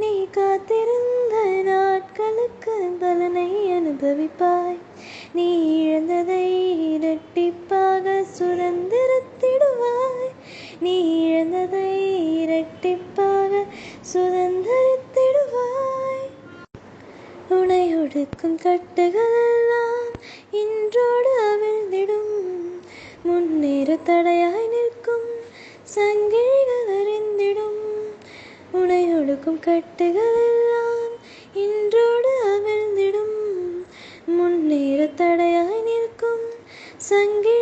நீ காத்திருந்த நாட்களுக்கு பலனை அனுபவிப்பாய். நீ இழந்ததை இரட்டிப்பாக சுதந்திரத்திடுவாய். நீ இழந்ததை இரட்டிப்பாக சுதந்திரத்திடுவாய். உனை ஒடுக்கும் கட்டுகள் எல்லாம் இன்றோடு அவிழ்ந்திடும். முன்னேற தடையாய் நிற்கும் சங்கிலிகள் அறிந்திடும் உனை ஒடுக்கும் கட்டுகளெல்லாம் இன்றோடு அவிழ்ந்திடும். முன்னேற தடையாய் நிற்கும் சங்கிலிகள்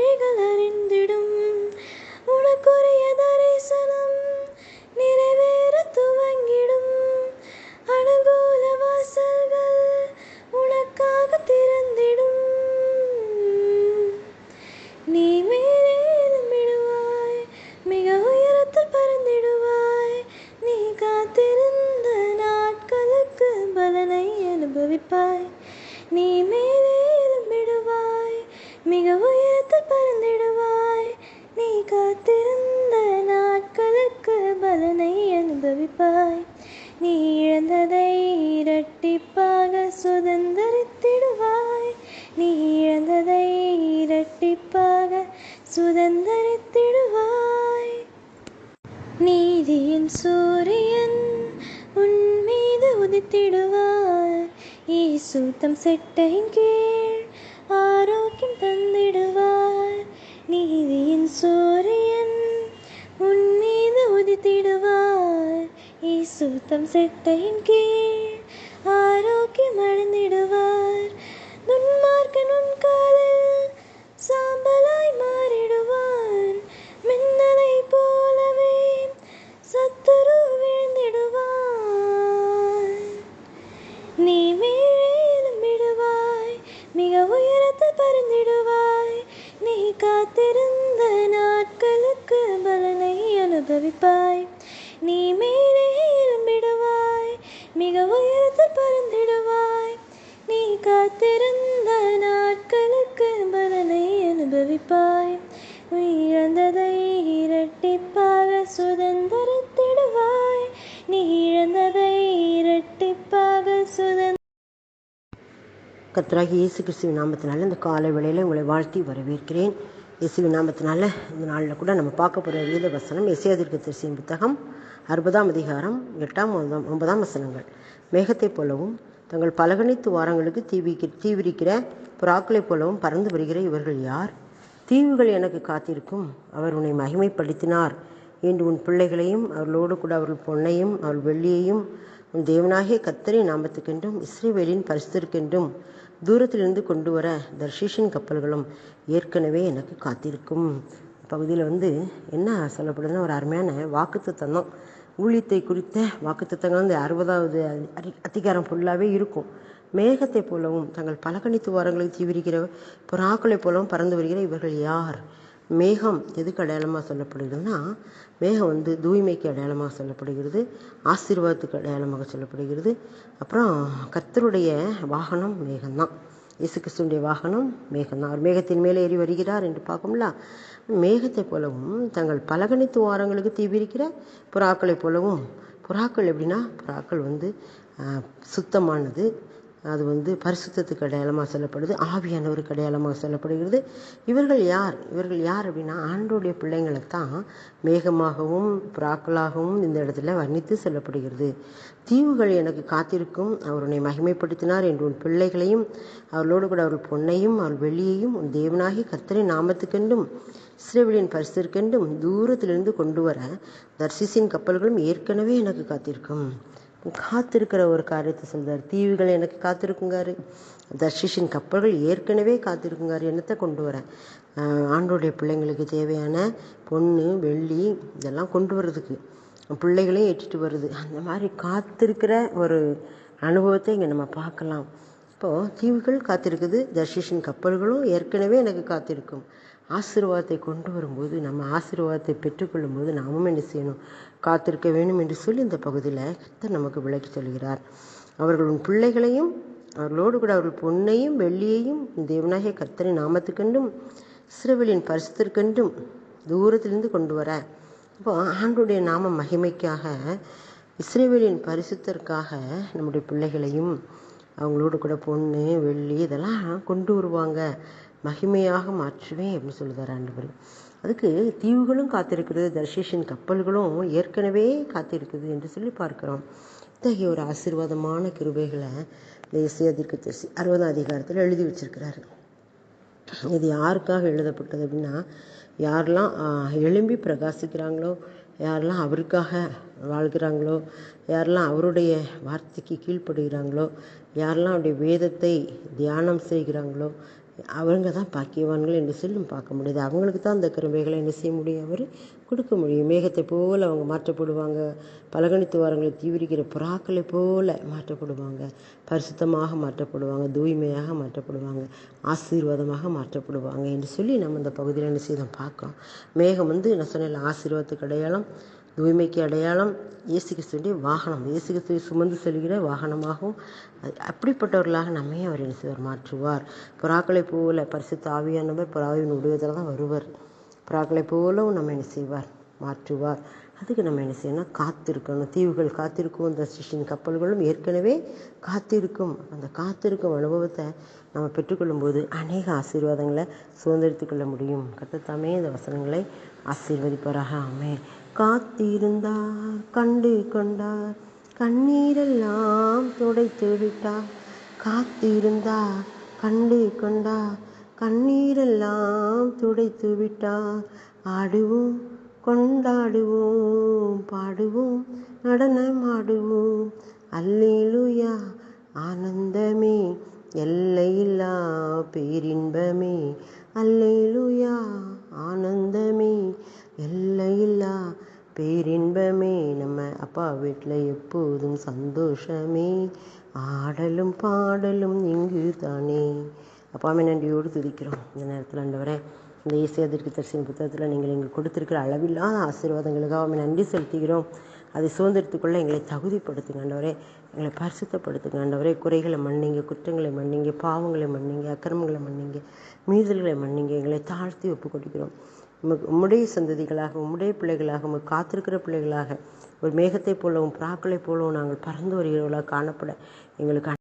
உயரத்தில் பறந்திடுவாய். நீ காத்திருந்த நாட்களுக்கு பலனை அனுபவிப்பாய். நீ இழந்ததை இரட்டிப்பாக சுதந்திரித்திடுவாய். நீ இழந்ததை இரட்டிப்பாக சுதந்திரித்திடுவாய். நீதியின் சூரியன் உன் மீது உதித்திடுவார். ஈசூத்தம் செட்டையின் கீழ் ஆரோக்கியம் தந்திடுவார். நீதியின் சூரியன் உன் மீது உதித்திடுவார் ஈசூத்தம் செட்டையின் கீழ். அனுபவிப்பாய் நீ மேலே இரும்பிடுவாய் மிக உயரத்தில் பறந்திடுவாய். நீ காத்திருந்த நாட்களுக்கு பலனை அனுபவிப்பாய். இழந்ததை இரட்டிப்பாக சுதந்திரத்திடுவாய். நீ இழந்ததை இரட்டிப்பாக சுதந்திர கத்ராகி இயேசு கிறிஸ்துவின் நாமத்தினால இந்த காலை வேளையில் உங்களை வாழ்த்தி வரவேற்கிறேன். இயேசுவின் நாமத்தினால இந்த நாளில் கூட நம்ம பார்க்க போகிற வேத வசனம் எசையாதிற்கு தரிசியின் புத்தகம் அறுபதாம் அதிகாரம் எட்டாம் ஒன்பதாம் ஒன்பதாம் வசனங்கள். மேகத்தைப் போலவும் தங்கள் பலகணித்து வாரங்களுக்கு தீவிக்க தீவிரிக்கிற புறாக்களைப் போலவும் பறந்து வருகிற இவர்கள் யார்? தீவுகள் எனக்கு காத்திருக்கும். அவர் உன்னை மகிமைப்படுத்தினார் என்று உன் பிள்ளைகளையும் அவர்களோடு கூட அவர்கள் பொன்னையும் அவள் வெள்ளியையும் உன் தேவனாகிய கத்தரி நாமத்துக்கென்றும் இஸ்ரேவேலின் பரிசுத்திற்கென்றும் தூரத்திலிருந்து கொண்டு வர தர்ஷீஷன் கப்பல்களும் ஏற்கனவே எனக்கு காத்திருக்கும். பகுதியில் வந்து என்ன சொல்லப்படுதுன்னா ஒரு அருமையான வாக்குத்தத்தம் தான். ஊழியத்தை குறித்த வாக்குத்தத்தங்கள் வந்து அறுபதாவது அதி- அதிகாரம் ஃபுல்லாகவே இருக்கும். மேகத்தை போலவும் தங்கள் பலகணித்து வாரங்களை தீவிரிக்கிற புறாக்களைப் போலவும் பறந்து வருகிற இவர்கள் யார்? மேகம் எதுக்கு அடையாளமாக சொல்லப்படுகிறதுனா மேகம் வந்து தூய்மைக்கு அடையாளமாக சொல்லப்படுகிறது ஆசீர்வாதத்துக்கு அடையாளமாக சொல்லப்படுகிறது. அப்புறம் கர்த்தருடைய வாகனம் மேகம்தான். இயேசு கிறிஸ்துடைய வாகனம் மேகம்தான். அவர் மேகத்தின் மேலே ஏறி வருகிறார் என்று பார்க்கும்ல மேகத்தை போலவும் தங்கள் பலகணித்து வாரங்களுக்கு தீவிரிக்கிற புறாக்களைப் போலவும் புறாக்கள் எப்படின்னா புறாக்கள் வந்து சுத்தமானது அது வந்து பரிசுத்தத்துக்கு அடையாளமாக சொல்லப்படுது ஆவியானவருக்கு அடையாளமாக சொல்லப்படுகிறது. இவர்கள் யார்? இவர்கள் யார் அப்படின்னா ஆண்டோடைய பிள்ளைங்களை தான் மேகமாகவும் புறாக்களாகவும் இந்த இடத்துல வர்ணித்து சொல்லப்படுகிறது. தீவுகள் எனக்கு காத்திருக்கும். அவருடைய மகிமைப்படுத்தினார் என்று உன் பிள்ளைகளையும் அவர்களோடு கூட அவர்கள் பொன்னையும் அவள் வெளியையும் உன் தேவனாகி கத்தரை நாமத்துக்கென்றும் இஸ்ரேவேலின் பரிசிற்கென்றும் தூரத்திலிருந்து கொண்டு வர தர்சிசின் கப்பல்களும் ஏற்கனவே எனக்கு காத்திருக்கும். காத்திருக்கிற ஒரு காரியத்தை சொல்கிறார் தீவுகள் எனக்கு காத்திருக்குங்காரு. தர்ஷிஷின் கப்பல்கள் ஏற்கனவே காத்திருக்குங்காரு. என்னத்தை கொண்டு வரேன் ஆண்டோடைய பிள்ளைங்களுக்கு தேவையான பொண்ணு வெள்ளி இதெல்லாம் கொண்டு வர்றதுக்கு. பிள்ளைகளையும் ஏற்றிட்டு வருது. அந்த மாதிரி காத்திருக்கிற ஒரு அனுபவத்தை இங்கே நம்ம பார்க்கலாம். இப்போது தீவுகள் காத்திருக்குது தர்ஷிஷின் கப்பல்களும் ஏற்கனவே எனக்கு காத்திருக்கும். ஆசீர்வாதத்தை கொண்டு வரும்போது நம்ம ஆசீர்வாதத்தை பெற்றுக்கொள்ளும் போது நாமும் என்ன செய்யணும்? காத்திருக்க வேண்டும் என்று சொல்லி இந்த பகுதியில் கர்த்தர் நமக்கு விளக்கி சொல்கிறார். அவர்கள் உன் பிள்ளைகளையும் அவர்களோடு கூட அவர்கள் பொன்னையும் வெள்ளியையும் தேவனாகிய கர்த்தரின் நாமத்துக்கென்றும் சிறுவலின் பரிசுத்திற்கென்றும் தூரத்திலிருந்து கொண்டு வர. இப்போ ஆண்டுடைய நாம மகிமைக்காக இஸ்ரேவேலின் பரிசுத்தருக்காக நம்முடைய பிள்ளைகளையும் அவங்களோட கூட பொண்ணு வெள்ளி இதெல்லாம் கொண்டு வருவாங்க. மகிமையாக மாற்றுவேன் அப்படின்னு சொல்லுதார் ஆண்டவர். அதுக்கு தீவுகளும் காத்திருக்கிறது தர்ஷேஷின் கப்பல்களும் ஏற்கனவே காத்திருக்குது என்று சொல்லி பார்க்கிறோம். இத்தகைய ஒரு ஆசீர்வாதமான கிருபைகளை தேசிய தீர்க்கதரிசி அறுபதாம் அதிகாரத்தில் எழுதி வச்சிருக்கிறாரு. இது யாருக்காக எழுதப்பட்டது அப்படின்னா யாரெல்லாம் ஆஹ், எழும்பி பிரகாசிக்கிறாங்களோ யாரெல்லாம் அவருக்காக வாழ்கிறாங்களோ யாரெல்லாம் அவருடைய வார்த்தைக்கு கீழ்ப்படுகிறாங்களோ யாரெல்லாம் அவருடைய வேதத்தை தியானம் செய்கிறாங்களோ அவங்க தான் பாக்கியவான்கள் என்று சொல்லி பார்க்க முடியுது. அவங்களுக்கு தான் அந்த கிருபைகளை என்ன செய்ய முடியும்? அவர் கொடுக்க முடியும். மேகத்தை போல் அவங்க மாற்றப்படுவாங்க. பலகணித்து வாரங்களை தீவிரிக்கிற புறாக்களை போல மாற்றப்படுவாங்க. பரிசுத்தமாக மாற்றப்படுவாங்க. தூய்மையாக மாற்றப்படுவாங்க. ஆசீர்வாதமாக மாற்றப்படுவாங்க என்று சொல்லி நம்ம இந்த பகுதியில் என்ன செய்தோம்? பார்க்கோம் மேகம் வந்து நான் சொன்னேன் ஆசீர்வாதத்துக்கு அடையாளம் தூய்மைக்கு அடையாளம் இயேசு கிறிஸ்துடைய வாகனம். இயேசு கிறிஸ்துவை சுமந்து செல்கிற வாகனமாகவும் அது- அப்படிப்பட்டவர்களாக நம்மையும் அவர் என்ன செய்வார்? மாற்றுவார். புறாக்களை போல பரிசுத்த ஆவியானவர் புறாவின் உடையதில் தான் வருவர் புறாக்களை போலவும் நம்ம என்ன செய்வார்? மாற்றுவார். அதுக்கு நம்ம என்ன செய்யணும் காத்திருக்கணும். தீவுகள் காத்திருக்கும். இந்த சிஷின் கப்பல்களும் ஏற்கனவே காத்திருக்கும். அந்த காத்திருக்கும் அனுபவத்தை நம்ம பெற்றுக்கொள்ளும்போது அநேக ஆசீர்வாதங்களை சுதந்திரித்துக் கொள்ள முடியும். கத்தத்தாமே இந்த வசனங்களை ஆசீர்வதிப்பாராக. ஆமே காத்திருந்தார் கண்டு கொண்டார். கண்ணீரெல்லாம் துடைத்து விட்டார். காத்திருந்தார் கண்டு கொண்டார் கண்ணீரெல்லாம் துடைத்து விட்டார். ஆடுவோம் கொண்டாடுவோம் பாடுவோம் நடனமாடுவோம். அல்லேலூயா ஆனந்தமே எல்லையில்லா பேரின்பமே. அல்லேலூயா ஆனந்தமே எல்லையில்லா பேரின்பமே நம்ம அப்பா வீட்டில் எப்போதும் சந்தோஷமே. ஆடலும் பாடலும் இங்கு தானே அப்பாமே நன்றியோடு துதிக்கிறோம். இந்த நேரத்தில் ஆண்டவரே இந்த இசையதற்கு தரிசன புத்தகத்தில் நீங்கள் எங்களுக்கு கொடுத்துருக்கிற அளவில்லாத ஆசீர்வாதங்களுக்காக அவன் நன்றி செலுத்துகிறோம். அதை சுதந்திரத்துக்குள்ள எங்களை தகுதிப்படுத்துங்க ஆண்டவரே. எங்களை பரிசுத்தப்படுத்துங்க ஆண்டவரே. குறைகளை மன்னிங்க குற்றங்களை மன்னிங்க பாவங்களை மன்னிங்க அக்கிரமங்களை மன்னிங்க மீதல்களை மன்னிங்க. எங்களை தாழ்த்தி ஒப்பு கொடுக்கிறோம் உமக்கு உம்முடைய சந்ததிகளாக உம்முடைய பிள்ளைகளாக உமக்கு காத்திருக்கிற பிள்ளைகளாக ஒரு மேகத்தைப் போலவும் புறாக்களைப் போலவும் நாங்கள் பறந்து வருகிறவர்களாக காணப்பட எங்களுக்கு